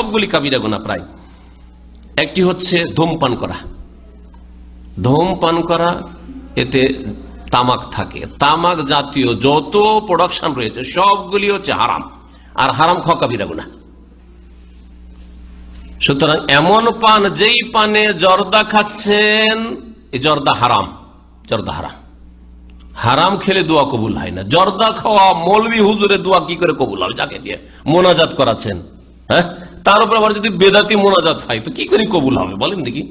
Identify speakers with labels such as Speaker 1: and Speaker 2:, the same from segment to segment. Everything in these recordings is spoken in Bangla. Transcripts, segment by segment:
Speaker 1: সবগুলি কাবিরা গোনা প্রায়। একটি হচ্ছে ধূমপান করা। ধূমপান করা, এতে তামাক থাকে। তামাক জাতীয় যত প্রোডাকশন রয়েছে, সবগুলি হচ্ছে হারাম। আর হারাম খাওয়া কাবিরা গুনা সুতরাং এমন পান, যেই পানে জর্দা খাচ্ছেন জর্দা হারাম জর্দা হারাম। হারাম খেলে দোয়া কবুল হয় না। জর্দা খাওয়া মৌলবি হুজুরে দোয়া কি করে কবুল হবে? যাকে দিয়ে মোনাজাত করাচ্ছেন হ্যাঁ? তার উপর আবার যদি বেদাতি মোনাজাত হয়, তো কি করে কবুল হবে? বলেন দেখি।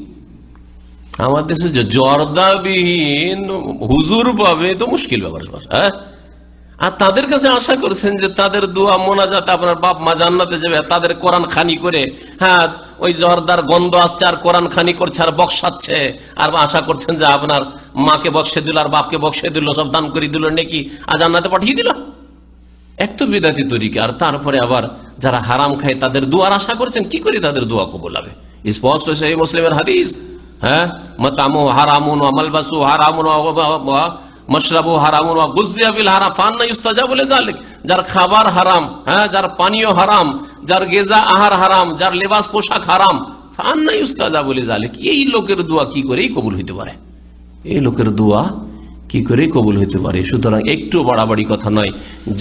Speaker 1: আমার দেশে জর্দাবিহীন হুজুর পাবে, তো মুশকিল ব্যাপার হ্যাঁ? আর তাদের কাছে আশা করছেন যে তাদের দোয়া মোনাজাত আপনার বাপ মা জান্নাতে যাবে তাদের কোরআন খানি করে হ্যাঁ ওই জর্দার গন্ধ আসছে আর কোরআন খানি করছে আর বক্সাচ্ছে আর আশা করছেন যে আপনার মাকে বক্সে দিল, আর বাপকে বক্সে দিল, সব দান করে দিল, নাকি? আর জান্নাতে পাঠিয়ে দিল। এক তো বিদাতি তরিকা, আর তারপরে আবার যারা হারাম খায় তাদের দোয়ার আশা করছেন, কি করে তাদের দোয়া কবুল হবে? স্পষ্ট সেই মুসলিমের হাদিস হ্যাঁ? মাতামু হারামুন মালবাসু হারামুন মশরাবু হারামুন গুজিয়াবিল হারা ফান্না ইস্তাজা বলে জালেক যার খাবার হারাম হ্যাঁ? যার পানীয় হারাম, যার গেজা আহার হারাম, যার লেবাস পোশাক হারাম ফান্না ইস্তাজা বলে জালেক এই লোকের দোয়া কি করেই কবুল হইতে পারে? এই লোকের দোয়া কি করে কবুল হইতে পারে? সুতরাং একটু বাড়াবাড়ি কথা নয়।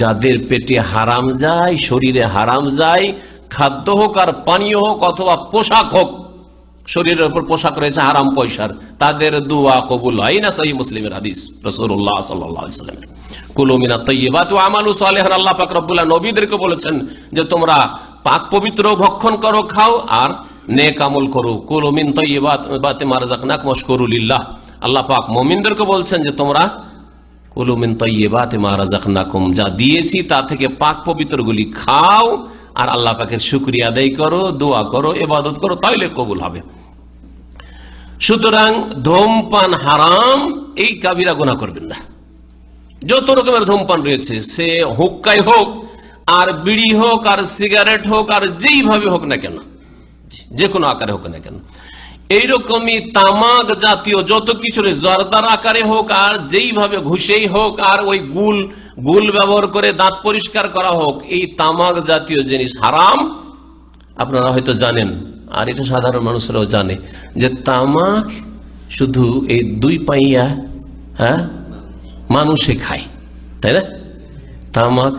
Speaker 1: যাদের পেটে হারাম যায়, শরীরে হারাম যায়, খাদ্য হোক আর পানীয় হোক অথবা পোশাক হোক, শরীরের উপর পোশাক রয়েছে, হারাম পয়সার, তাদের দোয়া কবুল হয় না? সহি মুসলিমের হাদিস রসুল্লাহ সাল্লামের কুলুমিনা তৈবাত আমালু সালেহার আল্লাহ নবীদেরকে বলেছেন যে, তোমরা পাক পবিত্র ভক্ষণ করো, খাও আর নেক আমল করো। কুলুমিন তৈবাত বাতে মারজাকনাক মশকরুলিল্লাহ আল্লাহ পাক মমিনদেরকে বলছেন যে তোমরা কুলুমিন তৈবাতে মারাজাকনাকুম যা দিয়েছি তা থেকে পাক পবিত্রগুলি খাও আর আল্লাহ পাকের শুক্রিয়া আদায় করো, দোয়া করো এবাদত করো, তাইলে কবুল হবে। সুতরাং ধূমপান হারাম, এই কাবিরা গোনা করবেন না। যত রকমের ধূমপান রয়েছে, সে হুক্কাই হোক, আর বিড়ি হোক, আর সিগারেট হোক, আর যেইভাবে হোক না কেন, যে কোনো আকারে হোক না কেন। এইরকমই তামাক জাতীয় যত কিছু জর্দার আকারে হোক আর যেইভাবে ঘুষেই হোক আর ওই গুল গুল ব্যবহার করে দাঁত পরিষ্কার করা হোক, এই তামাক জাতীয় জিনিস হারাম। আপনারা হয়তো জানেন, আর এটা সাধারণ মানুষরাও জানে, যে তামাক শুধু এই দুই পাইয়া হ্যাঁ মানুষে খায়, তাই না? তামাক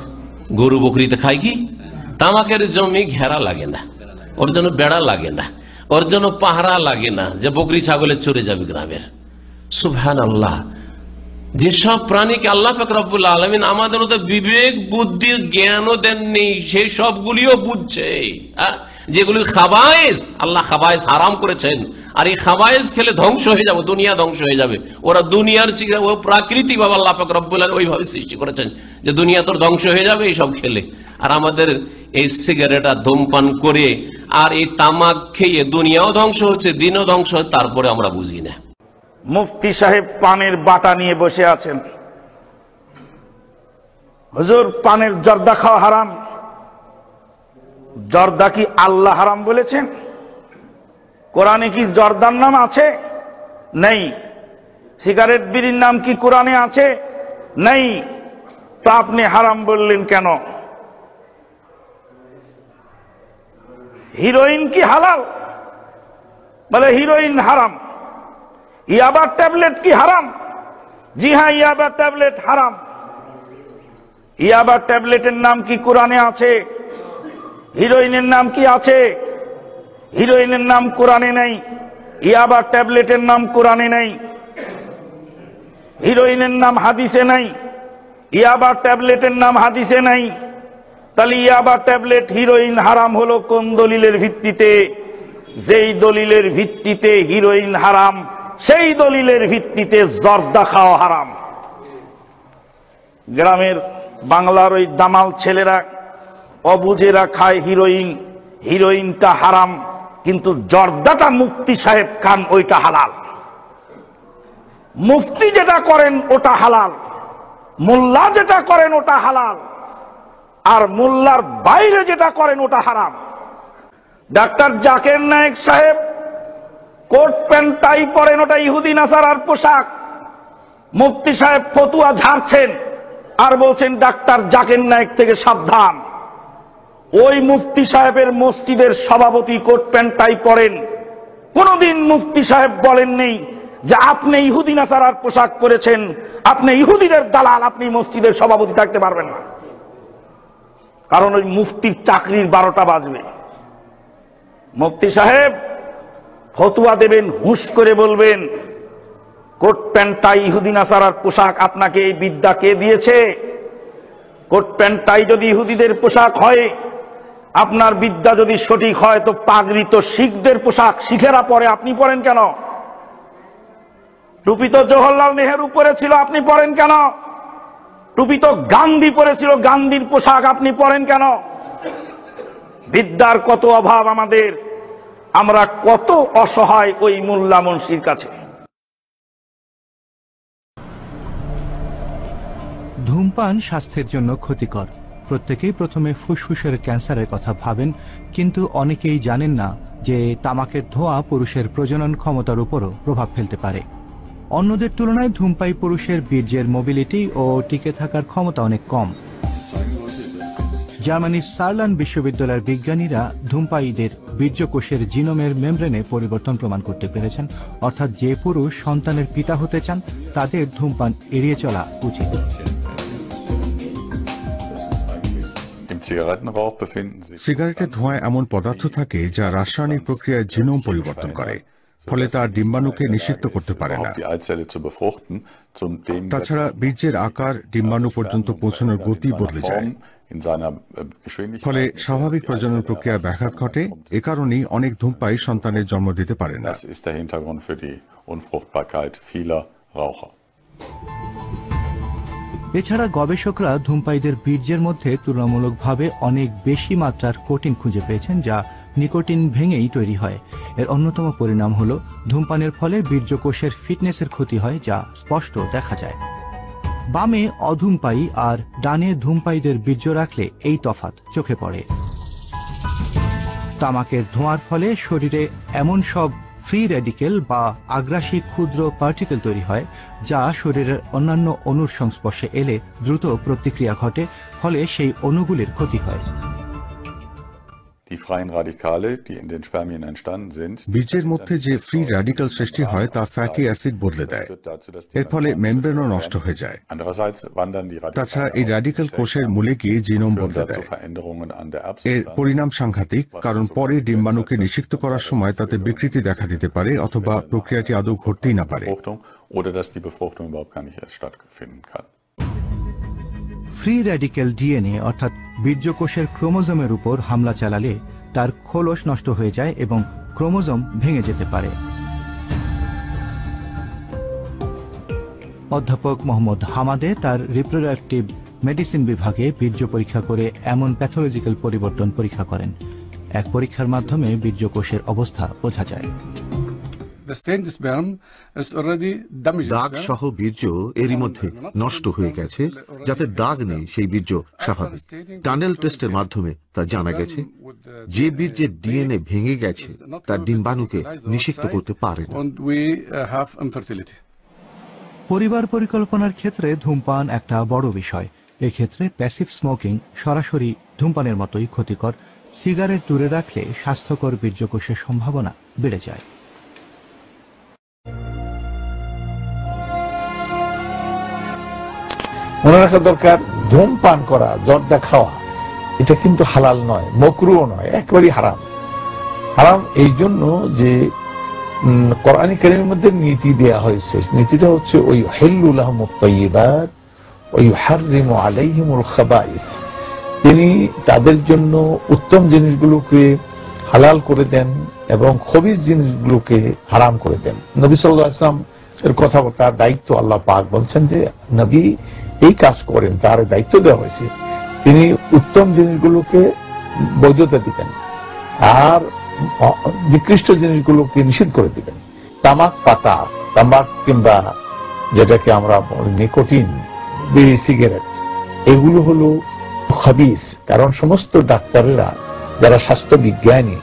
Speaker 1: গরু বকরিতে খায় কি? তামাকের জমি ঘেরা লাগে না, ওর জন্য বেড়া লাগে না। ওর জন্য পাহারা লাগে না যে বকরি ছাগলে চড়ে যাবে গ্রামের। সুভান আল্লাহ যেসব প্রাণীকে আল্লাহ ফেকরাবুল আলমিন আমাদের মতো বিবেক, বুদ্ধি, জ্ঞানও দেননি, সেই সবগুলিও বুঝছে। যেগুলি খাবায়েস, আল্লাহ খাবায়েস হারাম করেছেন। আর এই খাবায়েস খেলে ধ্বংস হয়ে যাবে, দুনিয়া ধ্বংস হয়ে যাবে। ওরা দুনিয়ার ও প্রাকৃতিক ভাবে আল্লাহ ফেকরাবুল ওইভাবে সৃষ্টি করেছেন যে দুনিয়া তোর ধ্বংস হয়ে যাবে এইসব খেলে। আর আমাদের এই সিগারেট আর ধূমপান করে আর এই তামাক খেয়ে দুনিয়াও ধ্বংস হচ্ছে, দিনও ধ্বংস হচ্ছে তারপরে আমরা বুঝি না।
Speaker 2: মুফতি সাহেব পানের বাটা নিয়ে বসে আছেন। হুজুর, পানের জর্দা খাওয়া হারাম। জর্দা কি আল্লাহ হারাম বলেছেন? কোরআনে কি জর্দার নাম আছে? নেই। সিগারেট বিড়ির নাম কি কোরআনে আছে? নেই। তা আপনি হারাম বললেন কেন? হিরোইন কি হালাল? বলে হিরোইন হারাম। ইয়াবার ট্যাবলেট কি হারাম? জি হ্যাঁ ইয়াবার ট্যাবলেট হারাম। ইয়াবার ট্যাবলেটের নাম কি কোরআনে আছে? হিরোইনের নাম কি আছে? হিরোইনের নাম কোরআনে নেই। ইয়াবার ট্যাবলেটের নাম কোরআনে নেই। হিরোইনের নাম হাদিসে নাই। ইয়াবার ট্যাবলেটের নাম হাদিসে নাই। তাহলে ইয়াবার ট্যাবলেট হিরোইন হারাম হলো কোন দলিলের ভিত্তিতে? যেই দলিলের ভিত্তিতে হিরোইন হারাম সেই দলিলের ভিত্তিতে জর্দা খাওয়া হারাম। গ্রামের বাংলার ওই দামাল ছেলেরা অবুঝেরা খায় হিরোইন, হিরোইনটা হারাম, কিন্তু জর্দাটা মুফতি সাহেব খান, ওইটা হালাল। মুফতি যেটা করেন, ওটা হালাল। মোল্লা যেটা করেন, ওটা হালাল। আর মোল্লার বাইরে যেটা করেন, ওটা হারাম। ডাক্তার জাকের নায়ক সাহেব কোট প্যান্ট, টাই পরেন, ওটা ইহুদি নাসার পোশাক। মুফতি সাহেব ফতুয়া ঝাড়ছেন আর বলছেন, ডাক্তার জাকের নায়ক থেকে সাবধান। ওই মুফতি সাহেবের মসজিদের সভাপতি কোট প্যান্ট, টাই পরেন। কোনদিন মুফতি সাহেব বলেন নেই যে, আপনি ইহুদি, নাসারার পোশাক পরেছেন, আপনি ইহুদিদের দালাল, আপনি মসজিদের সভাপতি থাকতে পারবেন না। কারণ ওই মুফতির চাকরির বারোটা বাজবে। মুফতি সাহেব ফতুয়া দেবেন, হুঁশ করে বলবেন, কোট প্যান্ট টাই ইহুদি নাসারার পোশাক আপনাকে এই বিদ্যা কে দিয়েছে? কোট প্যান্ট টাই যদি ইহুদিদের পোশাক হয়, আপনার বিদ্যা যদি সঠিক হয়, তো পাগড়ি তো শিখদের পোশাক, শিখেরা পরে, আপনি পরেন কেন? টুপি তো জওহরলাল নেহেরু পরেছিল, আপনি পরেন কেন? টুপি তো গান্ধী পরেছিল, গান্ধীর পোশাক আপনি পরেন কেন? বিদ্যার কত অভাব আমাদের। আমরা কত অসহায় ওই মোল্লা মুন্সির কাছে।
Speaker 3: ধূমপান স্বাস্থ্যের জন্য ক্ষতিকর। প্রত্যেকেই প্রথমে ফুসফুসের ক্যান্সারের কথা ভাবেন, কিন্তু অনেকেই জানেন না যে তামাকের ধোঁয়া পুরুষের প্রজনন ক্ষমতার উপরও প্রভাব ফেলতে পারে। অন্যদের তুলনায় ধূমপাই পুরুষের বীর্যের মোবিলিটি ও টিকে থাকার ক্ষমতা অনেক কম। জার্মানির সারলান বিশ্ববিদ্যালয়ের বিজ্ঞানীরা ধূমপায়ীদের বীর্যকোষের জিনোমের মেমব্রেনে পরিবর্তন প্রমাণ করতে পেরেছেন। অর্থাৎ যে পুরুষ সন্তানের পিতা হতে চান তাদের ধূমপান এড়িয়ে চলা উচিত।
Speaker 4: সিগারেটের ধোঁয়ায় এমন পদার্থ থাকে যা রাসায়নিক প্রক্রিয়ায় জিনোম পরিবর্তন করে ফলে তার ডিম্বাণুকে নিষিদ্ধ করতে পারে না। তাছাড়া বীর্যের আকার ডিম্বাণু পর্যন্ত পৌঁছানোর গতি বদলে যায়।
Speaker 5: In seiner äh,
Speaker 4: ফলে স্বাভাবিক প্রজনন প্রক্রিয়ায় ব্যাঘাত ঘটে এ কারণেই অনেক ধূমপাই সন্তানের জন্ম দিতে পারে না।
Speaker 5: Das ist der Hintergrund für die Unfruchtbarkeit vieler Raucher.
Speaker 3: এছাড়া গবেষকরা ধূমপাইদের বীর্যের মধ্যে তুলনামূলকভাবে অনেক বেশি মাত্রার কোটিন খুঁজে পেয়েছেন যা নিকোটিন ভেঙেই তৈরি হয়। এর অন্যতম পরিণাম হল ধূমপানের ফলে বীর্যকোষের ফিটনেসের ক্ষতি হয় যা স্পষ্ট দেখা যায়। বামে অধূমপায়ী আর ডানে ধূমপায়ীদের বীর্য রাখলে এই তফাত চোখে পড়ে। তামাকের ধোঁয়ার ফলে শরীরে এমন সব ফ্রি রেডিকেল বা আগ্রাসী ক্ষুদ্র পার্টিকেল তৈরি হয়, যা শরীরের অন্যান্য অণুর সংস্পর্শে এলে দ্রুত প্রতিক্রিয়া ঘটে, ফলে সেই অণুগুলির ক্ষতি হয়।
Speaker 4: বীজের মধ্যে যে ফ্রি র্যাডিক্যাল সৃষ্টি হয় তা ফ্যাটি অ্যাসিড বদলে দেয়। এর ফলে মেমব্রেনও নষ্ট হয়ে যায়। তাছাড়া এই র্যাডিক্যাল কোষের মূলে গিয়ে জিনোম বদলে দেয়। এর পরিণাম সাংঘাতিক কারণ পরে ডিম্বাণুকে নিষিক্ত করার সময় তাতে বিকৃতি দেখা দিতে পারে অথবা প্রক্রিয়াটি আদৌ ঘটতেই না পারে।
Speaker 5: Oder.
Speaker 3: ফ্রি র্যাডিক্যাল ডিএনএ, অর্থাৎ বীর্যকোষের ক্রোমোজোমের উপর হামলা চালালে তার খোলস নষ্ট হয়ে যায় এবং ক্রোমোজোম ভেঙে যেতে পারে। অধ্যাপক মোহাম্মদ হামাদে তার রিপ্রোডাক্টিভ মেডিসিন বিভাগে বীর্য পরীক্ষা করে এমন প্যাথোলজিক্যাল পরিবর্তন পরীক্ষা করেন। এক পরীক্ষার মাধ্যমে বীর্যকোষের অবস্থা বোঝা যায়।
Speaker 6: দাগ সহ বীর্য এরই মধ্যে নষ্ট হয়ে গেছে যাতে দাগ নেই সেই বীর্য স্বাভাবিক। টানেল টেস্টের মাধ্যমে তা জানা গেছে যে বীর্যের ডিএনএ ভেঙে গেছে তার ডিম্বাণুকে নিষিক্ত করতে পারে
Speaker 7: uh.
Speaker 3: পরিবার পরিকল্পনার ক্ষেত্রে ধূমপান একটা বড় বিষয়। এক্ষেত্রে প্যাসিভ স্মোকিং সরাসরি ধূমপানের মতোই ক্ষতিকর। সিগারেট দূরে রাখলে স্বাস্থ্যকর বীর্যকোষের সম্ভাবনা বেড়ে যায়।
Speaker 8: মনে রাখা দরকার, ধূমপান করা জর্দা খাওয়া, এটা কিন্তু হালাল নয়, মকরুও নয়, একেবারেই হারাম। হারাম এই জন্য যে কোরআন কারিমের মধ্যে নীতি দেয়া হয়েছে। নীতিটা হচ্ছে ওই হেল্লুল আহমদ তৈবাদ ওই হারিম আলাইহিমুল খাবাইস। তিনি তাদের জন্য উত্তম জিনিসগুলোকে হালাল করে দেন এবং খবিজ জিনিসগুলোকে হারাম করে দেন। নবী সাল্লাহ আসলাম এর কথা তার দায়িত্ব আল্লাহ পাক বলছেন যে, নবী এই কাজ করেন, তার দায়িত্ব দেওয়া হয়েছে। তিনি উত্তম জিনিসগুলোকে বৈধতা দিবেন, আর নিকৃষ্ট জিনিসগুলোকে নিষেধ করে দিবেন। তামাক পাতা, তামাক কিংবা যেটাকে আমরা নিকোটিন, বিড়ি, সিগারেট, এগুলো হলো খাবিস কারণ সমস্ত ডাক্তারেরা যারা স্বাস্থ্য বিজ্ঞানী,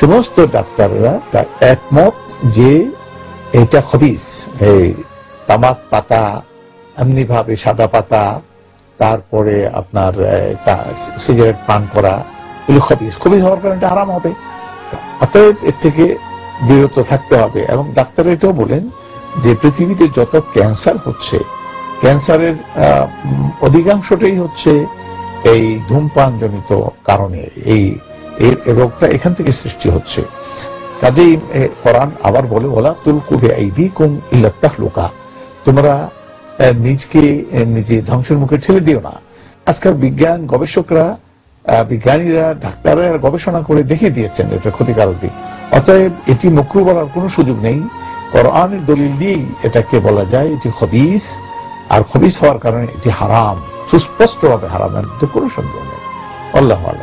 Speaker 8: সমস্ত ডাক্তাররা তার একমত যে এটা খবিস এই তামাক পাতা এমনি ভাবে সাদা পাতা, তারপরে আপনার সিগারেট পান করা, এগুলো খবিস খবিস হওয়ার কারণে এটা হারাম হবে। অতএব এর থেকে বিরত থাকতে হবে এবং ডাক্তার এটাও বলেন যে পৃথিবীতে যত ক্যান্সার হচ্ছে, ক্যান্সারের অধিকাংশটাই হচ্ছে এই ধূমপান জনিত কারণে, এই রোগটা এখান থেকে সৃষ্টি হচ্ছে। কাজেই কোরআন আবার বলে বলা তুলকুবে এই কুম ইল্লাত্তাহ লোকা তোমরা নিজকে নিজে ধ্বংসের মুখে ঠেলে দিও না। আজকাল বিজ্ঞান গবেষকরা বিজ্ঞানীরা, ডাক্তাররা গবেষণা করে দেখিয়ে দিয়েছেন এটা ক্ষতিকারক দিক। অতএব এটি মুখ্য বলার কোনো সুযোগ নেই। কোরআনের দলিল দিয়েই এটাকে বলা যায়, এটি খবিস। আর খবিস হওয়ার কারণে এটি হারাম। সুস্পষ্টভাবে হারাম কোনো সন্দেহ নেই। আল্লাহ আলম